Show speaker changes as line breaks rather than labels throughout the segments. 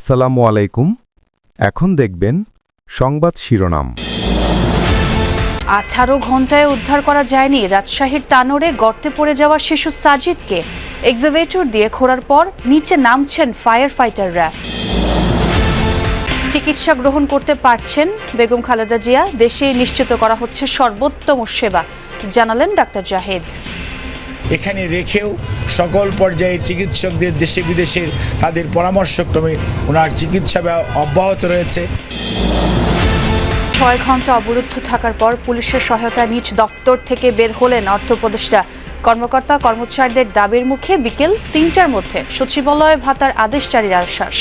আসসালামু আলাইকুম। এখন দেখবেন সংবাদ শিরোনাম।
আঠারো ঘন্টায় উদ্ধার করা যায়নি রাজশাহীর তানোরে গর্তে পড়ে যাওয়া শিশু সাজিদকে। এক্সিভেটর দিয়ে খোঁড়ার পর নিচে নামছেন ফায়ার ফাইটাররা চিকিৎসা গ্রহণ করতে পারছেন বেগম খালেদা জিয়া। দেশে নিশ্চিত করা হচ্ছে সর্বোত্তম সেবা, জানালেন ডাক্তার জাহেদ।
এখানে রেখেও সকল পর্যায়ের চিকিৎসকদের দেশে বিদেশের তাদের পরামর্শক্রমে ওনার চিকিৎসা ব্যা- অব্যাহত রয়েছে।
ছয় ঘণ্টা অবরুদ্ধ থাকার পর পুলিশের সহায়তায় নিজ দফতর থেকে বের হলেন অর্থ উপদেষ্টা কর্মকর্তা, কর্মচারীদের দাবির মুখে বিকেল তিনটার মধ্যে সচিবালয়ে ভাতার আদেশ জারির আশ্বাস।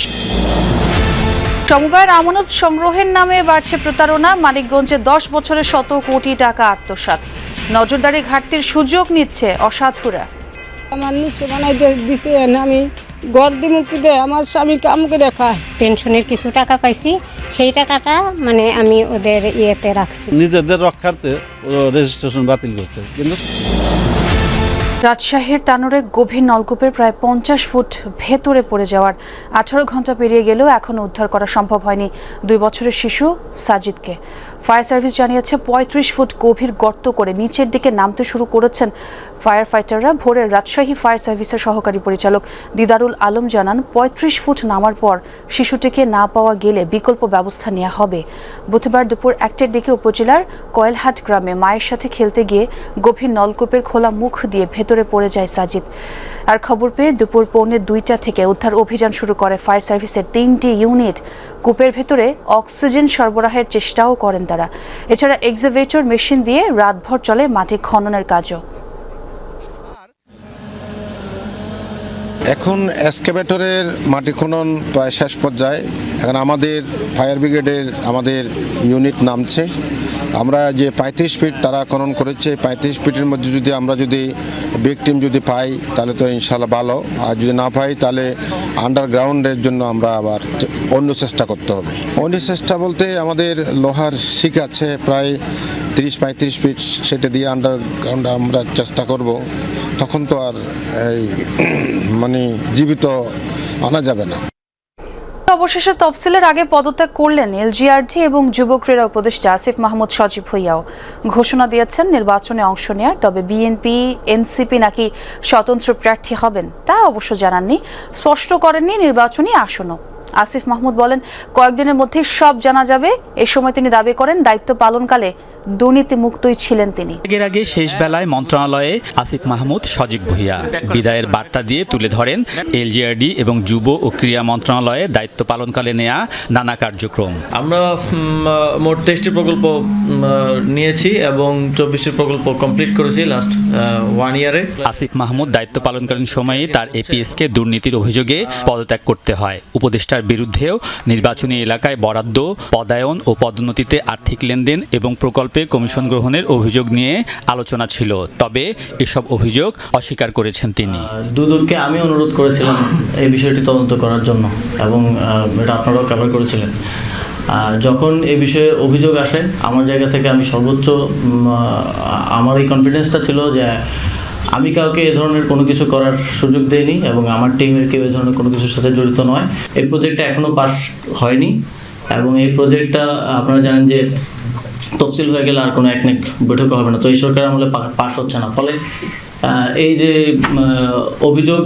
সমবায়ের আমানত সংগ্রহের নামে বাড়ছে প্রতারণা। মানিকগঞ্জে দশ বছরে শত কোটি টাকা আত্মসাৎ। নজরদারি ঘাটতির সুযোগ নিচ্ছে অসাধুরা।
আমার নিচে বানাই দিছে আমি গর্দি মুক্তি দে আমার স্বামী কামকে দেখা
পেনশনের কিছু টাকা পাইছি সেই টাকাটা মানে আমি ওদের ইয়েতে রাখছি।
নিজেদের রক্ষার্থে রেজিস্ট্রেশন বাতিল করছে কিন্তু
রাজশাহীর তানোরে গভীর নলকূপের প্রায় পঞ্চাশ ফুট ভেতরে পড়ে যাওয়ার আঠারো ঘণ্টা পেরিয়ে গেলেও এখনও উদ্ধার করা সম্ভব হয়নি দুই বছরের শিশু সাজিদকে। ফায়ার সার্ভিস জানিয়েছে পঁয়ত্রিশ ফুট গভীর গর্ত করে নিচের দিকে নামতে শুরু করেছেন ফায়ার ফাইটাররা ভোরের রাজশাহী ফায়ার সার্ভিসের সহকারী পরিচালক দিদারুল আলম জানান, পঁয়ত্রিশ ফুট নামার পর শিশুটিকে না পাওয়া গেলে বিকল্প ব্যবস্থা নেওয়া হবে। বুধবার দুপুর একটার দিকে উপজেলার কয়েলহাট গ্রামে মায়ের সাথে খেলতে গিয়ে গভীর নলকূপের খোলা মুখ দিয়ে ভেতরে পড়ে যায় সাজিদ। আর খবর পেয়ে দুপুর পৌনে দুইটা থেকে উদ্ধার অভিযান শুরু করে ফায়ার সার্ভিসের তিনটি ইউনিট। কূপের ভেতরে অক্সিজেন সরবরাহের চেষ্টাও করেন তারা। এছাড়া এক্সিভেটর মেশিন দিয়ে রাতভর চলে মাটি খননের কাজও।
এখন এসকেভেটরের মাটি খনন প্রায় শেষ পর্যায়ে। এখন আমাদের ফায়ার ব্রিগেডের আমাদের ইউনিট নামছে। আমরা যে পঁয়ত্রিশ ফিট তারা খনন করেছে, পঁয়ত্রিশ ফিটের মধ্যে যদি আমরা যদি ভিকটিম যদি পাই, তাহলে তো ইনশাল্লাহ ভালো। আর যদি না পাই, তাহলে আন্ডারগ্রাউন্ডের জন্য আমরা আবার অন্য চেষ্টা করতে হবে। অন্য চেষ্টা বলতে আমাদের লোহার শিক আছে, প্রায় তিরিশ পঁয়ত্রিশ ফিট সেটা দিয়ে আন্ডারগ্রাউন্ড আমরা চেষ্টা করব। তখন তো আর এই মানে জীবিত আনা যাবে না।
অবশেষে তফসিলের আগে পদত্যাগ করলেন এলজিআরটি এবং যুব ক্রীড়া উপদেষ্টা আসিফ মাহমুদ সজীব ভুইয়াও। ঘোষণা দিয়েছেন নির্বাচনে অংশ নেয়ার, তবে বিএনপি এনসিপি নাকি স্বতন্ত্র প্রার্থী হবেন তা অবশ্য জানাননি। স্পষ্ট করেননি নির্বাচনী আসনও। আসিফ মাহমুদ বলেন কয়েকদিনের মধ্যে সব জানা যাবে। এ সময় তিনি দাবি করেন দায়িত্ব পালনকালে দুর্নীতি মুক্তই ছিলেন তিনি।
এর আগে শেষ বেলায় মন্ত্রণালয়ে আসিফ মাহমুদ সজীব ভুইয়া বিদায়ের বার্তা দিয়ে তুলে ধরেন এলজিআরডি এবং যুব ও ক্রীড়া মন্ত্রণালয়ে দায়িত্ব পালনকালে নেয়া নানা কার্যক্রম।
আমরা মোট তেইশটি প্রকল্প নিয়েছি এবং চব্বিশটি প্রকল্প কমপ্লিট করেছি লাস্ট ওয়ান ইয়ারে
আসিফ মাহমুদ দায়িত্ব পালনকালীন সময়ে তার এপিএসকে দুর্নীতির অভিযোগে পদত্যাগ করতে হয়। উপদেষ্টার বিরুদ্ধেও নির্বাচনী এলাকায় বরাদ্দ, পদায়ন ও পদোন্নতিতে আর্থিক লেনদেন এবং প্রকল্পে কমিশন গ্রহণের অভিযোগ নিয়ে আলোচনা ছিল। তবে এসব অভিযোগ অস্বীকার করেছেন তিনি।
দুদককে আমি অনুরোধ করেছিলাম এই বিষয়টি তদন্ত করার জন্য এবং এটা আপনারাও কভার করেছিলেন। যখন এই বিষয়ে অভিযোগ আসে, আমার জায়গা থেকে আমি সর্বোচ্চ আমার এই কনফিডেন্সটা ছিল যে আমি কাউকে এ ধরনের কোনো কিছু করার সুযোগ দেয়নি এবং আমার টিমের কেউ এ ধরনের কোনো কিছুর সাথে জড়িত নয়। এই প্রজেক্টটা এখনও পাস হয়নি এবং এই প্রজেক্টটা আপনারা জানেন যে তফসিল হয়ে গেলে আর কোনো একনেক বৈঠক হবে না। তো এই সরকার আমলে পাস হচ্ছে না। ফলে এই যে অভিযোগ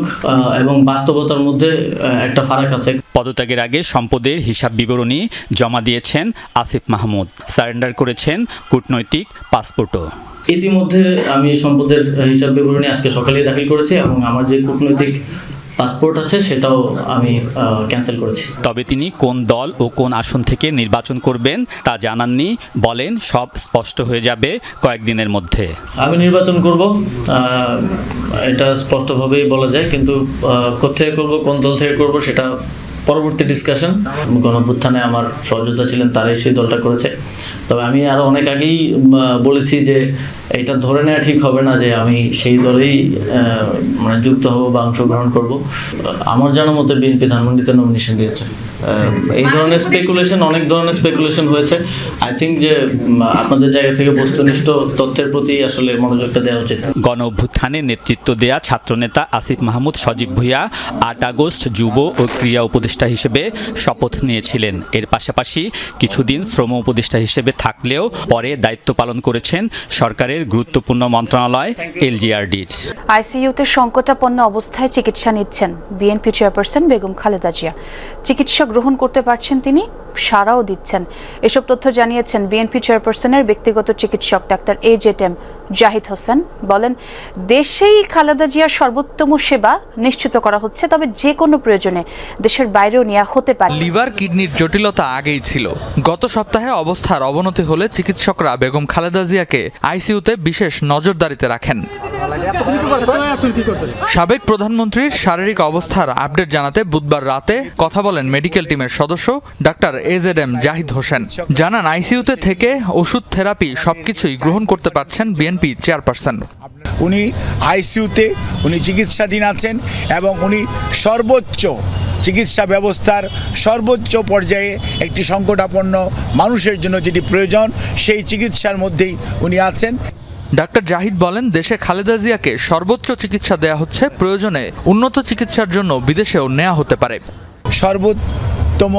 এবং বাস্তবতার মধ্যে একটা ফারাক আছে।
পদত্যাগের আগে সম্পদের হিসাব বিবরণী জমা দিয়েছেন আসিফ মাহমুদ। সারেন্ডার করেছেন কূটনৈতিক পাসপোর্টও।
ইতিমধ্যে আমি সম্পদের হিসাব বিবরণী আজকে সকালে দাখিল করেছি এবং আমার যে কূটনৈতিক পাসপোর্ট আছে সেটাও আমি ক্যান্সেল করেছি।
তবে তিনি কোন দল ও কোন আসন থেকে নির্বাচন করবেন তা জানাননি বলেন সব স্পষ্ট হয়ে যাবে কয়েকদিনের মধ্যে।
আমি নির্বাচন করব এটা স্পষ্টভাবেই বলা যায় কিন্তু কোথেকে করব কোন দল থেকে করব সেটা পরবর্তী ডিসকাশন গণভ্যুত্থানে আমার সহযোদ্ধা ছিলেন তারাই সেই দলটা করেছে। তবে আমি আরও অনেক আগেই বলেছি যে এটা ধরে নেওয়া ঠিক হবে না যে আমি সেই দলেই মানে যুক্ত হব বা অংশগ্রহণ করব। আমার জানা মতে বিএনপি ধানমন্ডিতে নমিনেশন দিয়েছে। এই ধরনের স্পেকুলেশন অনেক ধরনের স্পেকুলেশন হয়েছে। আই থিঙ্ক যে আপনাদের জায়গা থেকে বস্তুনিষ্ঠ তথ্যের প্রতি আসলে মনোযোগটা দেওয়া উচিত।
গণ অভ্যুত্থানে নেতৃত্ব দেয়া ছাত্রনেতা আসিফ মাহমুদ সজীব ভুইয়া আট আগস্ট যুব ও ক্রীড়া উপদেষ্টা হিসেবে শপথ নিয়েছিলেন। এর পাশাপাশি কিছুদিন শ্রম উপদেষ্টা হিসেবে থাকলেও পরে দায়িত্ব পালন করেছেন সরকারের গুরুত্বপূর্ণ মন্ত্রণালয় এলজিআরডির
আইসিইউতে সংকটাপন্ন অবস্থায় চিকিৎসা নিচ্ছেন বিএনপি চেয়ারপারসন বেগম খালেদা জিয়া। চিকিৎসা গ্রহণ করতে পারছেন তিনি সারাও দিচ্ছেন। এসব তথ্য জানিয়েছেন বিএনপি চেয়ারপারসনের ব্যক্তিগত চিকিৎসক doctor A Z M Zahid Hossain. বলেন, দেশেই খালেদা জিয়ার সর্বোত্তম সেবা নিশ্চিত করা হচ্ছে, তবে যে কোনো প্রয়োজনে দেশের বাইরেও নেওয়া হতে পারে।
লিভার, কিডনির জটিলতা আগেই ছিল। গত সপ্তাহে অবস্থার অবনতি হলে চিকিৎসকরা বেগম খালেদা জিয়াকে আইসিইউতে বিশেষ নজরদারিতে রাখেন। সাবেক প্রধানমন্ত্রীর শারীরিক অবস্থার আপডেট জানাতে বুধবার রাতে কথা বলেন মেডিকেল টিমের সদস্য doctor A Z M Zahid Hossain. জানান আইসিইউতে থেকে ওষুধ থেরাপি সবকিছুই গ্রহণ করতে পারছেন বিএনপি চেয়ারপারসন।
উনি আইসিইউতে উনি চিকিৎসাধীন আছেন এবং উনি সর্বোচ্চ চিকিৎসা ব্যবস্থার সর্বোচ্চ পর্যায়ে একটি সংকটাপন্ন মানুষের জন্য যেটি প্রয়োজন সেই চিকিৎসার মধ্যেই উনি আছেন।
ডাক্তার জাহিদ বলেন দেশে খালেদা জিয়াকে সর্বোচ্চ চিকিৎসা দেয়া হচ্ছে প্রয়োজনে উন্নত চিকিৎসার জন্য বিদেশেও নেওয়া হতে পারে।
সর্বোত্তম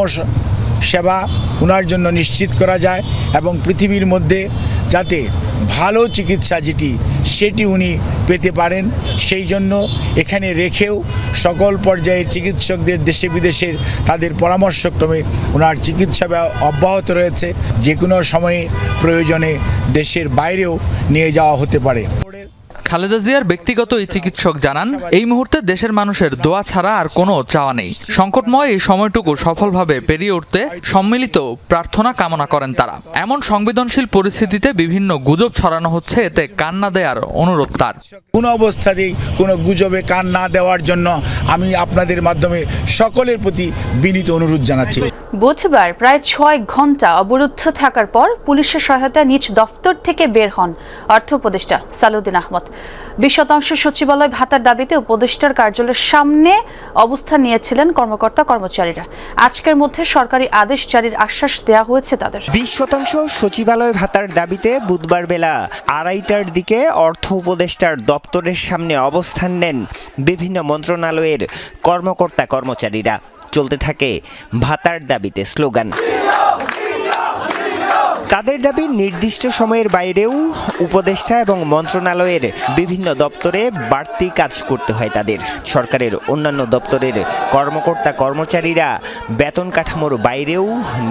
সেবা ওনার জন্য নিশ্চিত করা যায় এবং পৃথিবীর মধ্যে যাতে ভালো চিকিৎসা যেটি, সেটি উনি পেতে পারেন। সেই জন্য এখানে রেখেও সকল পর্যায়ের চিকিৎসকদের দেশে বিদেশের তাদের পরামর্শক্রমে ওনার চিকিৎসা ব্যা- অব্যাহত রয়েছে। যে কোনো সময়ে প্রয়োজনে দেশের বাইরেও নিয়ে যাওয়া হতে পারে।
খালেদা জিয়ার ব্যক্তিগত এই চিকিৎসক জানান এই মুহূর্তে দেশের মানুষের দোয়া ছাড়া আর কোনো চাওয়া নেই। সংকটময় এই সময়টুকু সফলভাবে পেরিয়ে উঠতে সম্মিলিত প্রার্থনা কামনা করেন তারা। এমন সংবেদনশীল পরিস্থিতিতে বিভিন্ন গুজব ছড়ানো হচ্ছে এতে কান্না দেয়ার অনুরোধ তার।
কোনো অবস্থাতেই কোনো গুজবে কান না দেওয়ার জন্য আমি আপনাদের মাধ্যমে সকলের প্রতি বিনীত অনুরোধ জানাচ্ছি।
বুধবার প্রায় ছয় ঘণ্টা অবরুদ্ধ থাকার পর পুলিশের সহায়তায় নিজ দফতর থেকে বের হন অর্থ উপদেষ্টা সালুদ্দিন আহমদ। বিশ শতাংশ সচিবালয় ভাতার দাবিতে উপদেষ্টার কার্যালয়ের সামনে অবস্থান নিয়েছিলেন কর্মকর্তা, কর্মচারীরা। আজকের মধ্যে সরকারি আদেশ জারির আশ্বাস দেওয়া হয়েছে তাদের।
বিশ শতাংশ সচিবালয় ভাতার দাবিতে বুধবার বেলা আড়াইটার দিকে অর্থ উপদেষ্টার দপ্তরের সামনে অবস্থান নেন বিভিন্ন মন্ত্রণালয়ের কর্মকর্তা কর্মচারীরা চলতে থাকে ভাতার দাবিতে স্লোগান। তাদের দাবি নির্দিষ্ট সময়ের বাইরেও উপদেষ্টা এবং মন্ত্রণালয়ের বিভিন্ন দপ্তরে বাড়তি কাজ করতে হয় তাদের। সরকারের অন্যান্য দপ্তরের কর্মকর্তা কর্মচারীরা বেতন কাঠামোর বাইরেও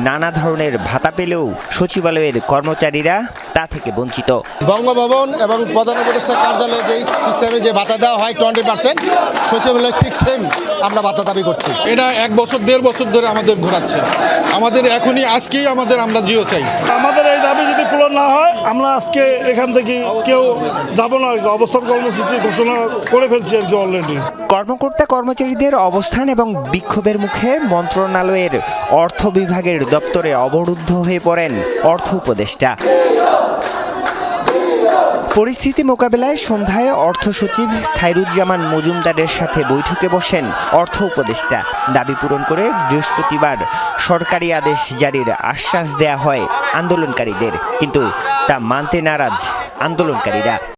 নানা ধরনের ভাতা পেলেও সচিবালয়ের কর্মচারীরা তা থেকে বঞ্চিত।
বঙ্গভবন এবং প্রধান উপদেষ্টা কার্যালয়ে যে সিস্টেমে যে ভাতা দেওয়া হয় টোয়েন্টি পার্সেন্ট সচিবালয় ঠিক সেম আমরা ভাতা দাবি করছি।
এটা এক বছর দেড় বছর ধরে আমাদের ঘোরাচ্ছে। আমাদের এখনই আজকেই আমাদের আমরা জিও চাই।
আমাদের এই দাবি যদি পূরণ না হয় আমরা আজকে এখান থেকে কেউ যাব না আর কি। অবস্থান কর্মসূচি ঘোষণা করে ফেলছি আর কি অলরেডি
কর্মকর্তা কর্মচারীদের অবস্থান এবং বিক্ষোভের মুখে মন্ত্রণালয়ের অর্থ বিভাগের দপ্তরে অবরুদ্ধ হয়ে পড়েন অর্থ উপদেষ্টা। পরিস্থিতি মোকাবেলায় সন্ধ্যায় অর্থ সচিব খায়রুজ্জামান মজুমদারের সাথে বৈঠকে বসেন অর্থ উপদেষ্টা। দাবি পূরণ করে বৃহস্পতিবার সরকারি আদেশ জারির আশ্বাস দেয়া হয় আন্দোলনকারীদের। কিন্তু তা মানতে নারাজ আন্দোলনকারীরা।